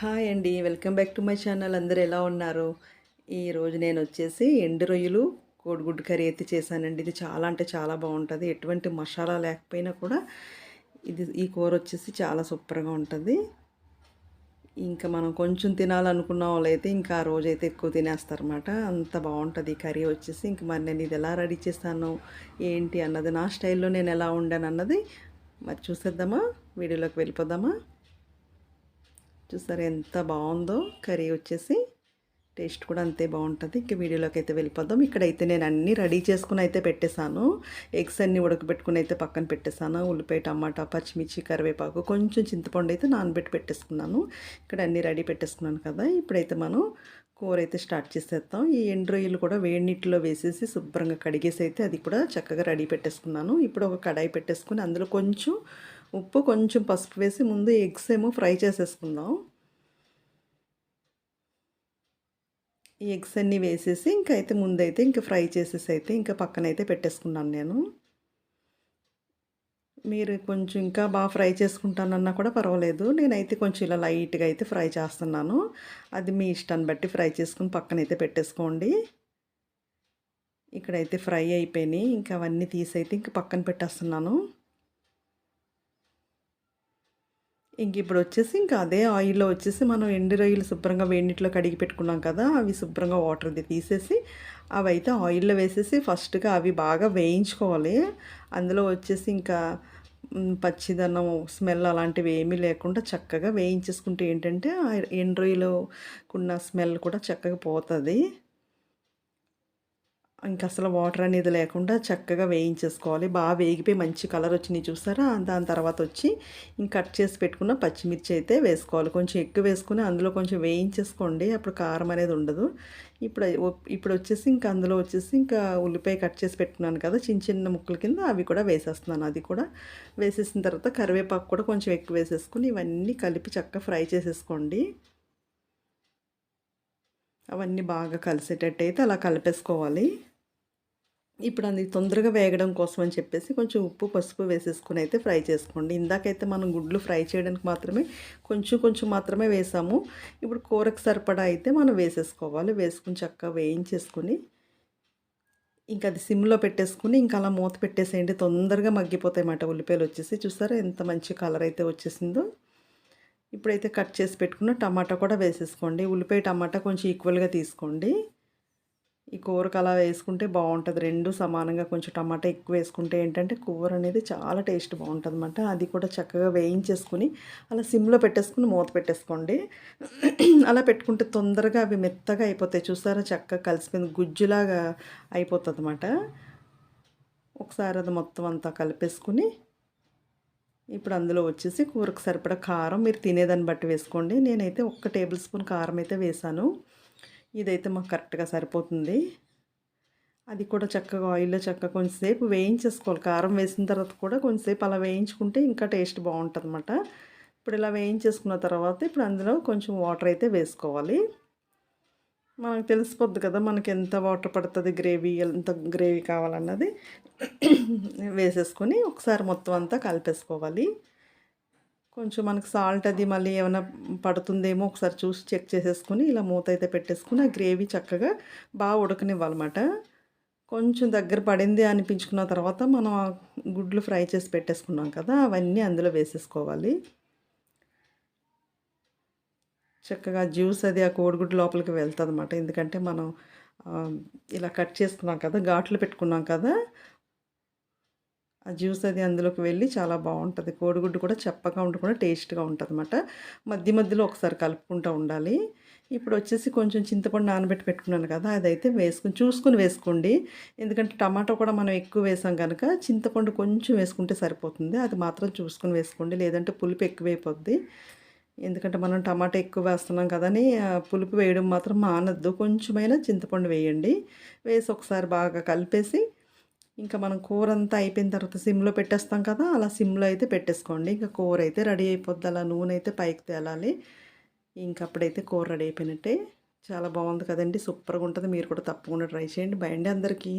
Hi అండి. Welcome back to my channel. అందరూ ఎలా ఉన్నారు? ఈరోజు నేను వచ్చేసి ఎండు రొయ్యలు కోడిగుడ్డు కర్రీ అయితే చేశానండి. ఇది చాలా అంటే చాలా బాగుంటుంది. ఎటువంటి మసాలా లేకపోయినా కూడా ఇది ఈ కూర వచ్చేసి చాలా సూపర్గా ఉంటుంది. ఇంకా మనం కొంచెం తినాలనుకున్న వాళ్ళైతే ఇంకా ఆ రోజైతే ఎక్కువ తినేస్తారన్నమాట. అంత బాగుంటుంది ఈ కర్రీ వచ్చేసి. ఇంక మరి నేను ఇది ఎలా రెడీ చేస్తాను ఏంటి అన్నది నా స్టైల్లో నేను ఎలా ఉండాను అన్నది మరి చూసేద్దామా? వీడియోలోకి వెళ్ళిపోదామా? చూసారు ఎంత బాగుందో కర్రీ వచ్చేసి టేస్ట్ కూడా అంతే బాగుంటుంది. ఇంక వీడియోలోకి అయితే వెళ్ళిపోదాం. ఇక్కడైతే నేను అన్నీ రెడీ చేసుకుని అయితే పెట్టేశాను. ఎగ్స్ అన్నీ ఉడకబెట్టుకుని అయితే పక్కన పెట్టేశాను. ఉల్లిపాయ టమాటా పచ్చిమిర్చి కరివేపాకు కొంచెం చింతపండు అయితే నానబెట్టి పెట్టేసుకున్నాను. ఇక్కడ అన్నీ రెడీ పెట్టేసుకున్నాను కదా. ఇప్పుడైతే మనం కూర అయితే స్టార్ట్ చేసేద్దాం. ఈ ఎండు రొయ్యలు కూడా వేడి నీటిలో వేసేసి శుభ్రంగా కడిగేసి అయితే అది కూడా చక్కగా రెడీ పెట్టేసుకున్నాను. ఇప్పుడు ఒక కడాయి పెట్టేసుకుని అందులో కొంచెం ఉప్పు కొంచెం పసుపు వేసి ముందు ఎగ్స్ ఏమో ఫ్రై చేసేసుకుందాం. ఈ ఎగ్స్ అన్నీ వేసేసి ఇంకైతే అయితే ముందైతే ఇంకా ఫ్రై చేసేసి అయితే ఇంకా పక్కనైతే పెట్టేసుకున్నాను నేను. మీరు కొంచెం ఇంకా బాగా ఫ్రై చేసుకుంటానన్నా కూడా పర్వాలేదు. నేనైతే కొంచెం ఇలా లైట్గా అయితే ఫ్రై చేస్తున్నాను. అది మీ ఇష్టాన్ని బట్టి ఫ్రై చేసుకుని పక్కనైతే పెట్టేసుకోండి. ఇక్కడైతే ఫ్రై అయిపోయినాయి. ఇంకా అవన్నీ తీసి అయితే ఇంక పక్కన పెట్టేస్తున్నాను. ఇంక ఇప్పుడు వచ్చేసి ఇంకా అదే ఆయిల్లో వచ్చేసి మనం ఎండు రొయ్యలు శుభ్రంగా వేడినీటిలో కడిగి పెట్టుకున్నాం కదా అవి శుభ్రంగా వాటర్ది తీసేసి అవి అయితే ఆయిల్లో వేసేసి ఫస్ట్గా అవి బాగా వేయించుకోవాలి. అందులో వచ్చేసి ఇంకా పచ్చిదనం స్మెల్ అలాంటివి ఏమీ లేకుండా చక్కగా వేయించేసుకుంటే ఏంటంటే ఎండు ఉన్న స్మెల్ కూడా చక్కగా పోతుంది. ఇంక అసలు వాటర్ అనేది లేకుండా చక్కగా వేయించేసుకోవాలి. బాగా వేగిపోయి మంచి కలర్ వచ్చినాయి చూసారా? దాని తర్వాత వచ్చి ఇంక కట్ చేసి పెట్టుకున్న పచ్చిమిర్చి అయితే వేసుకోవాలి. కొంచెం ఎక్కువ వేసుకుని అందులో కొంచెం వేయించేసుకోండి. అప్పుడు కారం అనేది ఉండదు. ఇప్పుడు ఇప్పుడు వచ్చేసి ఇంకా అందులో వచ్చేసి ఇంకా ఉల్లిపాయ కట్ చేసి పెట్టుకున్నాను కదా చిన్న చిన్న ముక్కల కింద అవి కూడా వేసేస్తున్నాను అది కూడా. వేసేసిన తర్వాత కరివేపాకు కూడా కొంచెం ఎక్కువ వేసేసుకుని ఇవన్నీ కలిపి చక్కగా ఫ్రై చేసేసుకోండి. అవన్నీ బాగా కలిసేటట్టు అయితే అలా కలిపేసుకోవాలి. ఇప్పుడు అది తొందరగా వేగడం కోసం అని చెప్పేసి కొంచెం ఉప్పు పసుపు వేసేసుకుని అయితే ఫ్రై చేసుకోండి. ఇందాకైతే మనం గుడ్లు ఫ్రై చేయడానికి మాత్రమే కొంచెం కొంచెం మాత్రమే వేసాము. ఇప్పుడు కూరకు సరిపడా అయితే మనం వేసేసుకోవాలి. వేసుకుని చక్కగా వేయించేసుకుని ఇంకా అది సిమ్లో పెట్టేసుకుని ఇంకా అలా మూత పెట్టేసేయండి. తొందరగా మగ్గిపోతాయన్నమాట ఉల్లిపాయలు వచ్చేసి. చూసారా ఎంత మంచి కలర్ అయితే వచ్చేసిందో. ఇప్పుడైతే కట్ చేసి పెట్టుకున్న టమాటా కూడా వేసేసుకోండి. ఉల్లిపాయ టమాటా కొంచెం ఈక్వల్గా తీసుకోండి. ఈ కూరకు అలా వేసుకుంటే బాగుంటుంది. రెండు సమానంగా కొంచెం టమాటా ఎక్కువ వేసుకుంటే ఏంటంటే కూర అనేది చాలా టేస్ట్ బాగుంటుంది అనమాట అది కూడా చక్కగా వేయించేసుకుని అలా సిమ్లో పెట్టేసుకుని మూత పెట్టేసుకోండి. అలా పెట్టుకుంటే తొందరగా అవి మెత్తగా అయిపోతాయి. చూసారా? చక్కగా కలిసిపోయింది గుజ్జులాగా అయిపోతుంది అనమాట ఒకసారి అది మొత్తం అంతా కలిపేసుకుని ఇప్పుడు అందులో వచ్చేసి కూరకు సరిపడా కారం. మీరు తినేదాన్ని బట్టి వేసుకోండి. నేనైతే ఒక్క టేబుల్ స్పూన్ కారం అయితే వేసాను ఇదైతే మాకు కరెక్ట్గా సరిపోతుంది. అది కూడా చక్కగా ఆయిల్లో చక్కగా కొంచెంసేపు వేయించేసుకోవాలి. కారం వేసిన తర్వాత కూడా కొంచెంసేపు అలా వేయించుకుంటే ఇంకా టేస్ట్ బాగుంటుంది అనమాట ఇప్పుడు ఇలా వేయించేసుకున్న తర్వాత ఇప్పుడు అందులో కొంచెం వాటర్ అయితే వేసుకోవాలి. మనకు తెలిసిపోద్ది కదా మనకి ఎంత వాటర్ పడుతుంది గ్రేవీ ఎంత గ్రేవీ కావాలన్నది. వేసేసుకొని ఒకసారి మొత్తం అంతా కలిపేసుకోవాలి. కొంచెం మనకు సాల్ట్ అది మళ్ళీ ఏమైనా పడుతుందేమో ఒకసారి చూసి చెక్ చేసేసుకుని ఇలా మూత అయితే పెట్టేసుకుని ఆ గ్రేవీ చక్కగా బాగా ఉడకనివ్వాలన్నమాట. కొంచెం దగ్గర పడింది అనిపించుకున్న తర్వాత మనం ఆ గుడ్లు ఫ్రై చేసి పెట్టేసుకున్నాం కదా అవన్నీ అందులో వేసేసుకోవాలి. చక్కగా జ్యూస్ అది ఆ కోడిగుడ్డు లోపలికి వెళ్తుంది అనమాట ఎందుకంటే మనం ఇలా కట్ చేసుకున్నాం కదా ఘాట్లు పెట్టుకున్నాం కదా ఆ జ్యూస్ అది అందులోకి వెళ్ళి చాలా బాగుంటుంది. కోడిగుడ్డు కూడా చెప్పగా ఉండకుండా టేస్ట్గా ఉంటుంది అనమాట మధ్య మధ్యలో ఒకసారి కలుపుకుంటూ ఉండాలి. ఇప్పుడు వచ్చేసి కొంచెం చింతపండు నానబెట్టి పెట్టుకున్నాను కదా అదైతే వేసుకుని చూసుకుని వేసుకోండి. ఎందుకంటే టమాటో కూడా మనం ఎక్కువ వేసాం కనుక చింతపండు కొంచెం వేసుకుంటే సరిపోతుంది. అది మాత్రం చూసుకుని వేసుకోండి. లేదంటే పులుపు ఎక్కువైపోద్ది. ఎందుకంటే మనం టమాటా ఎక్కువ వేస్తున్నాం కదని పులుపు వేయడం మాత్రం మానద్దు. కొంచెమైనా చింతపండు వేయండి. వేసి ఒకసారి బాగా కలిపేసి ఇంకా మనం కూర అంతా అయిపోయిన తర్వాత సిమ్లో పెట్టేస్తాం కదా అలా సిమ్లో అయితే పెట్టేసుకోండి. ఇంకా కూర అయితే రెడీ అయిపోద్ది. అలా నూనె అయితే పైకి తేలాలి. ఇంక అప్పుడైతే కూర రెడీ అయిపోయినట్టే. చాలా బాగుంది కదండి. సూపర్గా ఉంటుంది. మీరు కూడా తప్పకుండా ట్రై చేయండి. బయండి అందరికీ.